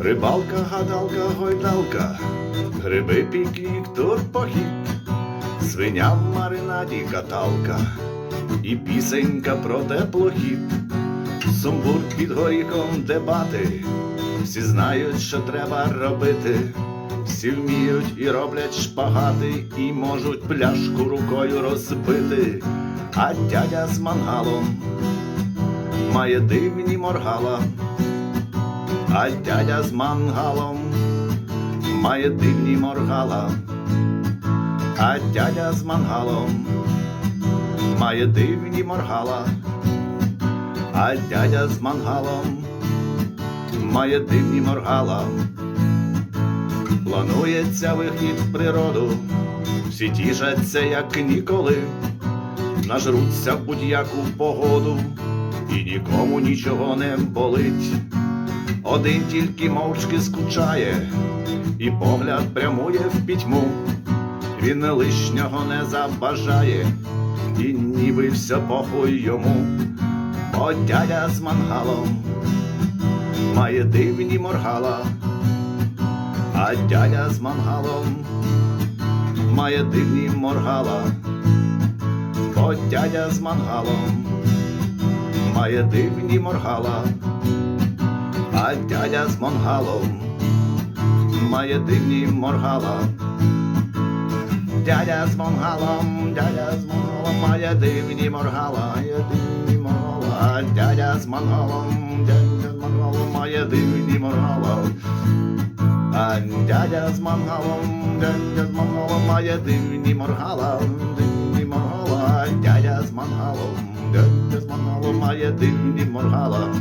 Рибалка, гадалка, гойдалка, гриби пікнік, тур похід, свиня в маринаді каталка, і пісенька про теплохід, сумбур під горіхом дебати, всі знають, що треба робити, всі вміють і роблять шпагати, і можуть пляшку рукою розбити, а дядя з мангалом має дивні моргала. А дядя з мангалом має дивні моргала, а дядя з мангалом має дивні моргала, а дядя з мангалом має дивні моргала. Планується вихід в природу, всі тішаться, як ніколи, нажруться будь-яку погоду, і нікому нічого не болить. Один тільки мовчки скучає, і погляд прямує в пітьму. Він лишнього не забажає, і ніби все похуй йому. Бо дядя з мангалом має дивні моргала, а дядя з мангалом має дивні моргала, бо дядя з мангалом має дивні моргала. А дядя з мангалом має дивні моргала. Дядя з мангалом, дядя з мангалом має дивні моргала, має дивні моргала. Дядя з мангалом, дядя з мангалом має дивні моргала. А дядя з мангалом, дядя з мангалом має дивні моргала, дивні моргала. Дядя з мангалом, дядя з мангалом має дивні моргала.